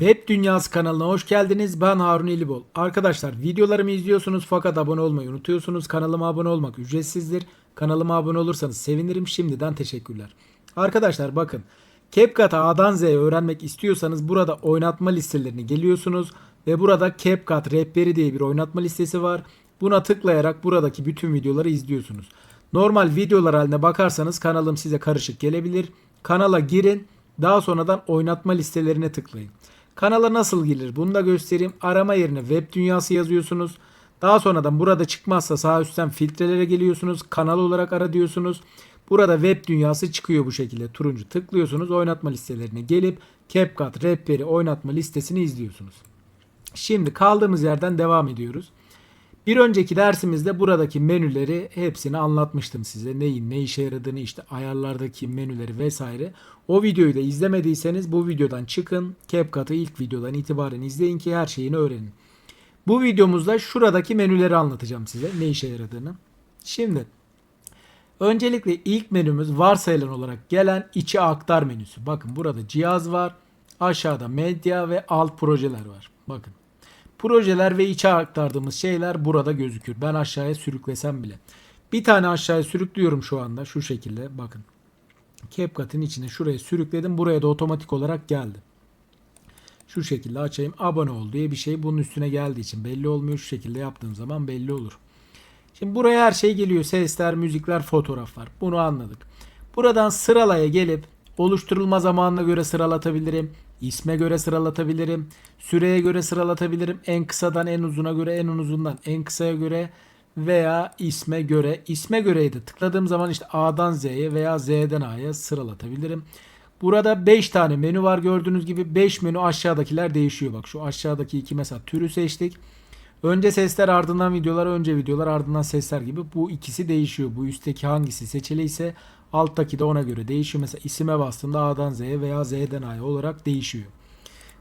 Web Dünyası kanalına hoş geldiniz. Ben Harun İlibol. Arkadaşlar videolarımı izliyorsunuz fakat abone olmayı unutuyorsunuz. Kanalıma abone olmak ücretsizdir. Kanalıma abone olursanız sevinirim. Şimdiden teşekkürler. Arkadaşlar bakın. CapCut'ı A'dan Z'ye öğrenmek istiyorsanız burada oynatma listelerini geliyorsunuz. Ve burada CapCut rehberi diye bir oynatma listesi var. Buna tıklayarak buradaki bütün videoları izliyorsunuz. Normal videolar haline bakarsanız kanalım size karışık gelebilir. Kanala girin. Daha sonradan oynatma listelerine tıklayın. Kanala nasıl gelir bunu da göstereyim. Arama yerine web dünyası yazıyorsunuz. Daha sonradan burada çıkmazsa sağ üstten filtrelere geliyorsunuz. Kanal olarak ara diyorsunuz. Burada web dünyası çıkıyor bu şekilde. Turuncu tıklıyorsunuz. Oynatma listelerine gelip CapCut rehberi oynatma listesini izliyorsunuz. Şimdi kaldığımız yerden devam ediyoruz. Bir önceki dersimizde buradaki menüleri hepsini anlatmıştım size. Neyin ne işe yaradığını işte ayarlardaki menüleri vesaire. O videoyu da izlemediyseniz bu videodan çıkın. CapCut'ı ilk videodan itibaren izleyin ki her şeyini öğrenin. Bu videomuzda şuradaki menüleri anlatacağım size ne işe yaradığını. Şimdi öncelikle ilk menümüz varsayılan olarak gelen içi aktar menüsü. Bakın burada cihaz var. Aşağıda medya ve alt projeler var. Bakın. Projeler ve içe aktardığımız şeyler burada gözükür. Ben aşağıya sürüklesem bile. Bir tane aşağıya sürüklüyorum şu anda şu şekilde. Bakın. CapCut'ın içine şuraya sürükledim. Buraya da otomatik olarak geldi. Şu şekilde açayım. Abone ol diye bir şey bunun üstüne geldiği için belli olmuyor. Şu şekilde yaptığım zaman belli olur. Şimdi buraya her şey geliyor. Sesler, müzikler, fotoğraflar. Bunu anladık. Buradan sıralaya gelip oluşturulma zamanına göre sıralatabilirim. İsme göre sıralatabilirim. Süreye göre sıralatabilirim. En kısadan en uzuna göre, en uzundan en kısaya göre veya isme göre. İsme göreydi tıkladığım zaman işte A'dan Z'ye veya Z'den A'ya sıralatabilirim. Burada 5 tane menü var gördüğünüz gibi 5 menü aşağıdakiler değişiyor. Bak şu aşağıdaki iki mesela türü seçtik. Önce sesler ardından videolar, önce videolar ardından sesler gibi bu ikisi değişiyor. Bu üstteki hangisi seçili alttaki de ona göre değişiyor. Mesela isime bastığında A'dan Z'ye veya Z'den A'ya olarak değişiyor.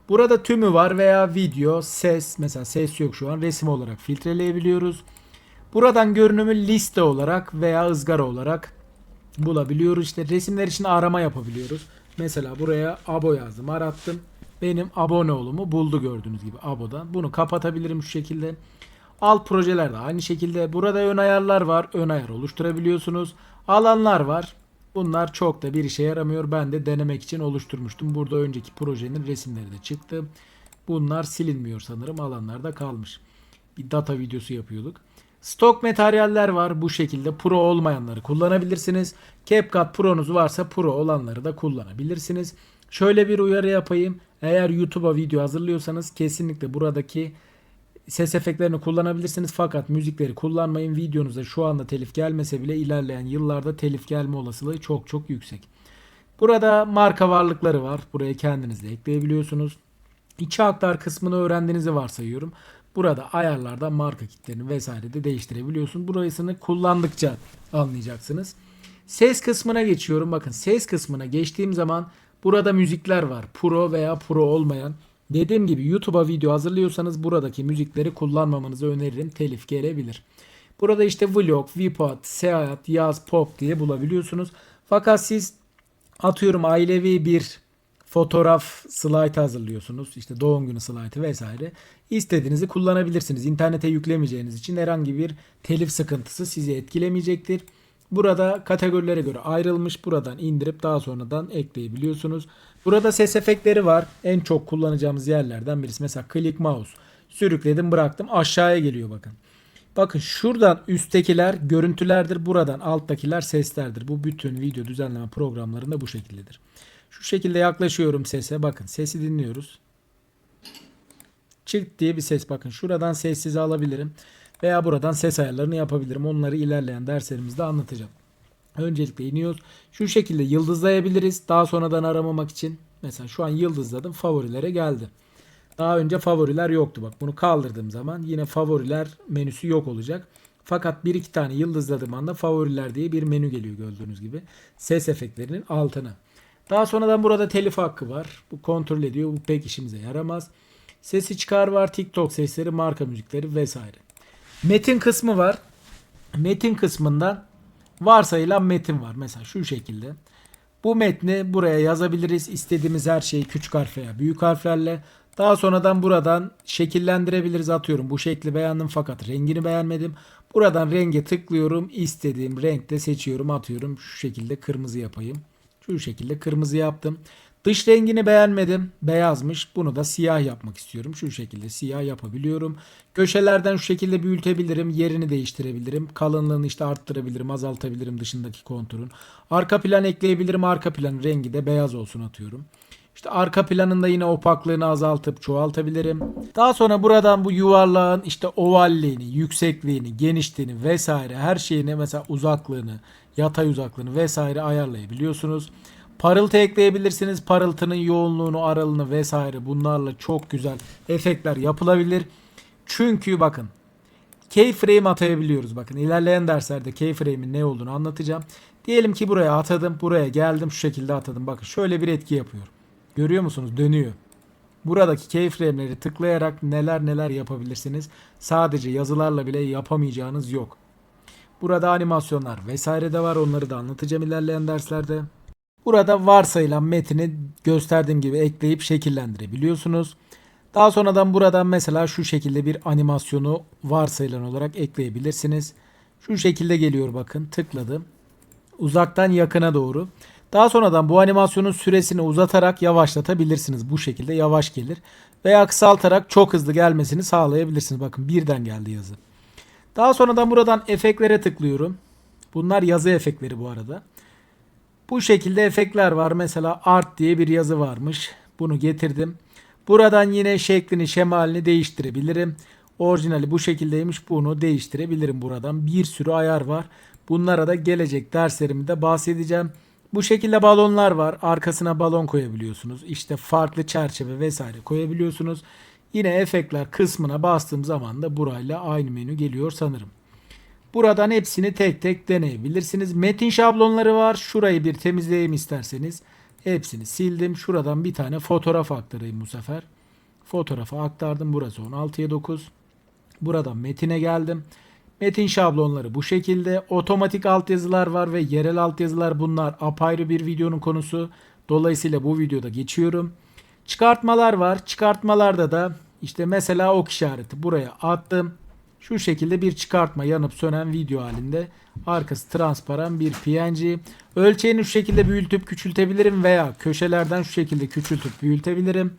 Burada tümü var veya video, ses mesela ses yok şu an resim olarak filtreleyebiliyoruz. Buradan görünümü liste olarak veya ızgara olarak bulabiliyoruz. İşte resimler için arama yapabiliyoruz. Mesela buraya abo yazdım arattım. Benim abone olumu buldu gördüğünüz gibi abodan. Bunu kapatabilirim şu şekilde. Alt projelerde aynı şekilde. Burada ön ayarlar var. Ön ayar oluşturabiliyorsunuz. Alanlar var. Bunlar çok da bir işe yaramıyor. Ben de denemek için oluşturmuştum. Burada önceki projenin resimleri de çıktı. Bunlar silinmiyor sanırım. Alanlarda kalmış. Bir data videosu yapıyorduk. Stok materyaller var bu şekilde. Pro olmayanları kullanabilirsiniz. CapCut Pro'nuz varsa Pro olanları da kullanabilirsiniz. Şöyle bir uyarı yapayım. Eğer YouTube'a video hazırlıyorsanız kesinlikle buradaki ses efektlerini kullanabilirsiniz. Fakat müzikleri kullanmayın. Videonuza şu anda telif gelmese bile ilerleyen yıllarda telif gelme olasılığı çok çok yüksek. Burada marka varlıkları var. Buraya kendiniz de ekleyebiliyorsunuz. İçi aktar kısmını öğrendiğinizi varsayıyorum. Burada ayarlarda marka kitlerini vesaire de değiştirebiliyorsun. Burasını kullandıkça anlayacaksınız. Ses kısmına geçiyorum. Bakın ses kısmına geçtiğim zaman burada müzikler var. Pro veya pro olmayan. Dediğim gibi YouTube'a video hazırlıyorsanız buradaki müzikleri kullanmamanızı öneririm. Telif gelebilir. Burada işte vlog, vipod, seyahat, yaz, pop diye bulabiliyorsunuz. Fakat siz atıyorum ailevi bir fotoğraf slide hazırlıyorsunuz. İşte doğum günü slide'ı vesaire. İstediğinizi kullanabilirsiniz. İnternete yüklemeyeceğiniz için herhangi bir telif sıkıntısı sizi etkilemeyecektir. Burada kategorilere göre ayrılmış. Buradan indirip daha sonradan ekleyebiliyorsunuz. Burada ses efektleri var. En çok kullanacağımız yerlerden birisi. Mesela click mouse. Sürükledim bıraktım. Aşağıya geliyor bakın. Bakın şuradan üsttekiler görüntülerdir. Buradan alttakiler seslerdir. Bu bütün video düzenleme programlarında bu şekildedir. Şu şekilde yaklaşıyorum sese. Bakın sesi dinliyoruz. Çık diye bir ses. Bakın şuradan sessiz alabilirim. Veya buradan ses ayarlarını yapabilirim. Onları ilerleyen derslerimizde anlatacağım. Öncelikle iniyoruz. Şu şekilde yıldızlayabiliriz. Daha sonradan aramamak için. Mesela şu an yıldızladım. Favorilere geldi. Daha önce favoriler yoktu. Bak bunu kaldırdığım zaman yine favoriler menüsü yok olacak. Fakat bir iki tane yıldızladığım anda favoriler diye bir menü geliyor gördüğünüz gibi. Ses efektlerinin altına. Daha sonradan burada telif hakkı var. Bu kontrol ediyor. Bu pek işimize yaramaz. Sesi çıkar var. TikTok sesleri, marka müzikleri vesaire. Metin kısmı var. Metin kısmında varsayılan metin var. Mesela şu şekilde. Bu metni buraya yazabiliriz. İstediğimiz her şeyi küçük harf veya büyük harflerle. Daha sonradan buradan şekillendirebiliriz atıyorum. Bu şekli beğendim fakat rengini beğenmedim. Buradan renge tıklıyorum. İstediğim renkte seçiyorum atıyorum. Şu şekilde kırmızı yapayım. Şu şekilde kırmızı yaptım. Dış rengini beğenmedim. Beyazmış. Bunu da siyah yapmak istiyorum. Şu şekilde siyah yapabiliyorum. Köşelerden şu şekilde büyütebilirim. Yerini değiştirebilirim. Kalınlığını işte arttırabilirim. Azaltabilirim dışındaki konturun. Arka plan ekleyebilirim. Arka planın rengi de beyaz olsun atıyorum. İşte arka planında yine opaklığını azaltıp çoğaltabilirim. Daha sonra buradan bu yuvarlağın işte ovalliğini, yüksekliğini, genişliğini vesaire her şeyini mesela uzaklığını, yatay uzaklığını vesaire ayarlayabiliyorsunuz. Parıltı ekleyebilirsiniz. Parıltının yoğunluğunu, aralığını vesaire bunlarla çok güzel efektler yapılabilir. Çünkü bakın keyframe atayabiliyoruz. Bakın ilerleyen derslerde keyframe'in ne olduğunu anlatacağım. Diyelim ki buraya atadım. Buraya geldim. Şu şekilde atadım. Bakın şöyle bir etki yapıyor. Görüyor musunuz? Dönüyor. Buradaki keyframe'leri tıklayarak neler neler yapabilirsiniz. Sadece yazılarla bile yapamayacağınız yok. Burada animasyonlar vesaire de var. Onları da anlatacağım ilerleyen derslerde. Burada varsayılan metini gösterdiğim gibi ekleyip şekillendirebiliyorsunuz. Daha sonradan buradan mesela şu şekilde bir animasyonu varsayılan olarak ekleyebilirsiniz. Şu şekilde geliyor bakın tıkladım. Uzaktan yakına doğru. Daha sonradan bu animasyonun süresini uzatarak yavaşlatabilirsiniz. Bu şekilde yavaş gelir. Veya kısaltarak çok hızlı gelmesini sağlayabilirsiniz. Bakın birden geldi yazı. Daha sonradan buradan efektlere tıklıyorum. Bunlar yazı efektleri bu arada. Bu şekilde efektler var. Mesela art diye bir yazı varmış. Bunu getirdim. Buradan yine şeklini, şemalini değiştirebilirim. Orijinali bu şekildeymiş. Bunu değiştirebilirim buradan. Bir sürü ayar var. Bunlara da gelecek derslerimde bahsedeceğim. Bu şekilde balonlar var. Arkasına balon koyabiliyorsunuz. İşte farklı çerçeve vesaire koyabiliyorsunuz. Yine efektler kısmına bastığım zaman da burayla aynı menü geliyor sanırım. Buradan hepsini tek tek deneyebilirsiniz. Metin şablonları var. Şurayı bir temizleyeyim isterseniz. Hepsini sildim. Şuradan bir tane fotoğraf aktarayım bu sefer. Fotoğrafı aktardım. Burası 16'ya 9. Buradan metine geldim. Metin şablonları bu şekilde. Otomatik altyazılar var ve yerel altyazılar bunlar apayrı bir videonun konusu. Dolayısıyla bu videoda geçiyorum. Çıkartmalar var. Çıkartmalarda da işte mesela ok işareti buraya attım. Şu şekilde bir çıkartma yanıp sönen video halinde. Arkası transparan bir PNG. Ölçeğini şu şekilde büyütüp küçültebilirim veya köşelerden şu şekilde küçültüp büyütebilirim.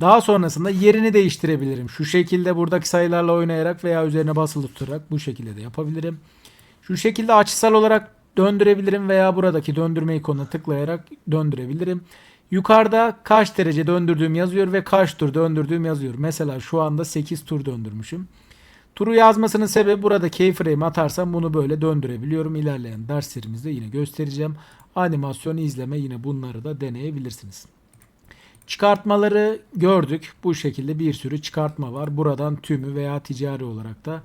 Daha sonrasında yerini değiştirebilirim. Şu şekilde buradaki sayılarla oynayarak veya üzerine basılı tutarak bu şekilde de yapabilirim. Şu şekilde açısal olarak döndürebilirim veya buradaki döndürme ikonuna tıklayarak döndürebilirim. Yukarıda kaç derece döndürdüğüm yazıyor ve kaç tur döndürdüğüm yazıyor. Mesela şu anda 8 tur döndürmüşüm. Turu yazmasının sebebi burada keyframe atarsam bunu böyle döndürebiliyorum. İlerleyen derslerimizde yine göstereceğim. Animasyon izleme yine bunları da deneyebilirsiniz. Çıkartmaları gördük. Bu şekilde bir sürü çıkartma var. Buradan tümü veya ticari olarak da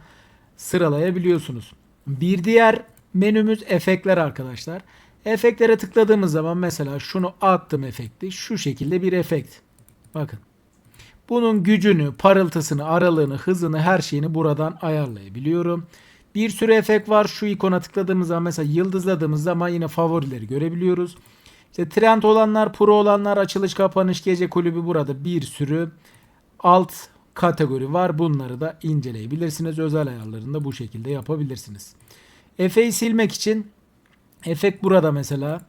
sıralayabiliyorsunuz. Bir diğer menümüz efektler arkadaşlar. Efektlere tıkladığımız zaman mesela şunu attım efekti. Şu şekilde bir efekt. Bakın. Bunun gücünü, parıltısını, aralığını, hızını, her şeyini buradan ayarlayabiliyorum. Bir sürü efekt var. Şu ikona tıkladığımız zaman mesela yıldızladığımız zaman yine favorileri görebiliyoruz. İşte trend olanlar, pro olanlar, açılış, kapanış, gece kulübü burada bir sürü alt kategori var. Bunları da inceleyebilirsiniz. Özel ayarlarında bu şekilde yapabilirsiniz. Efe'yi silmek için efekt burada mesela.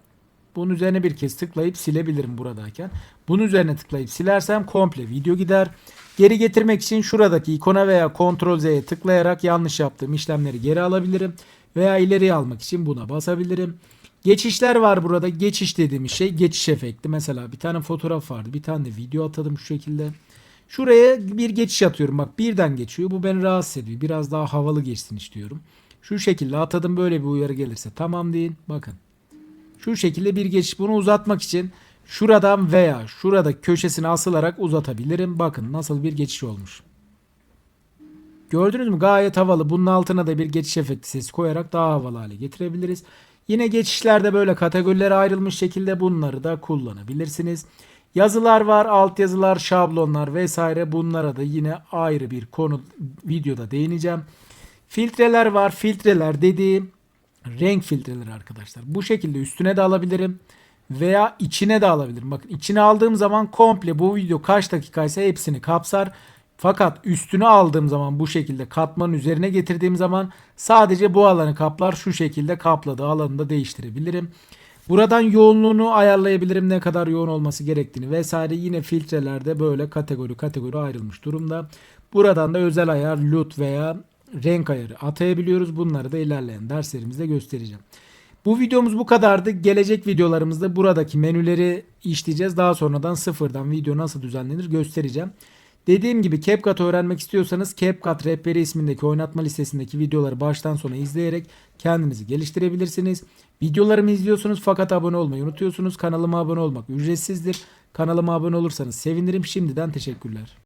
Bunun üzerine bir kez tıklayıp silebilirim buradayken. Bunun üzerine tıklayıp silersem komple video gider. Geri getirmek için şuradaki ikona veya Ctrl Z'ye tıklayarak yanlış yaptığım işlemleri geri alabilirim. Veya ileriye almak için buna basabilirim. Geçişler var burada. Geçiş dediğimiz şey geçiş efekti. Mesela bir tane fotoğraf vardı. Bir tane de video atadım şu şekilde. Şuraya bir geçiş atıyorum. Bak birden geçiyor. Bu beni rahatsız ediyor. Biraz daha havalı geçsin istiyorum. Şu şekilde atadım böyle bir uyarı gelirse tamam deyin. Bakın. Şu şekilde bir geçiş. Bunu uzatmak için şuradan veya şurada köşesine asılarak uzatabilirim. Bakın nasıl bir geçiş olmuş. Gördünüz mü? Gayet havalı. Bunun altına da bir geçiş efekti sesi koyarak daha havalı hale getirebiliriz. Yine geçişlerde böyle kategorilere ayrılmış şekilde bunları da kullanabilirsiniz. Yazılar var, altyazılar, şablonlar vesaire bunlara da yine ayrı bir konu videoda değineceğim. Filtreler var. Filtreler dediğim renk filtreleri arkadaşlar. Bu şekilde üstüne de alabilirim. veya içine de alabilirim. Bakın içine aldığım zaman komple bu video kaç dakikaysa hepsini kapsar. Fakat üstünü aldığım zaman bu şekilde katmanın üzerine getirdiğim zaman sadece bu alanı kaplar. Şu şekilde kapladığı alanı da değiştirebilirim. Buradan yoğunluğunu ayarlayabilirim ne kadar yoğun olması gerektiğini vesaire yine filtrelerde böyle kategori kategori ayrılmış durumda. Buradan da özel ayar, LUT veya renk ayarı atayabiliyoruz. Bunları da ilerleyen derslerimizde göstereceğim. Bu videomuz bu kadardı. Gelecek videolarımızda buradaki menüleri işleyeceğiz. Daha sonradan sıfırdan video nasıl düzenlenir göstereceğim. Dediğim gibi CapCut öğrenmek istiyorsanız CapCut rehberi ismindeki oynatma listesindeki videoları baştan sona izleyerek kendinizi geliştirebilirsiniz. Videolarımı izliyorsunuz fakat abone olmayı unutuyorsunuz. Kanalıma abone olmak ücretsizdir. Kanalıma abone olursanız sevinirim. Şimdiden teşekkürler.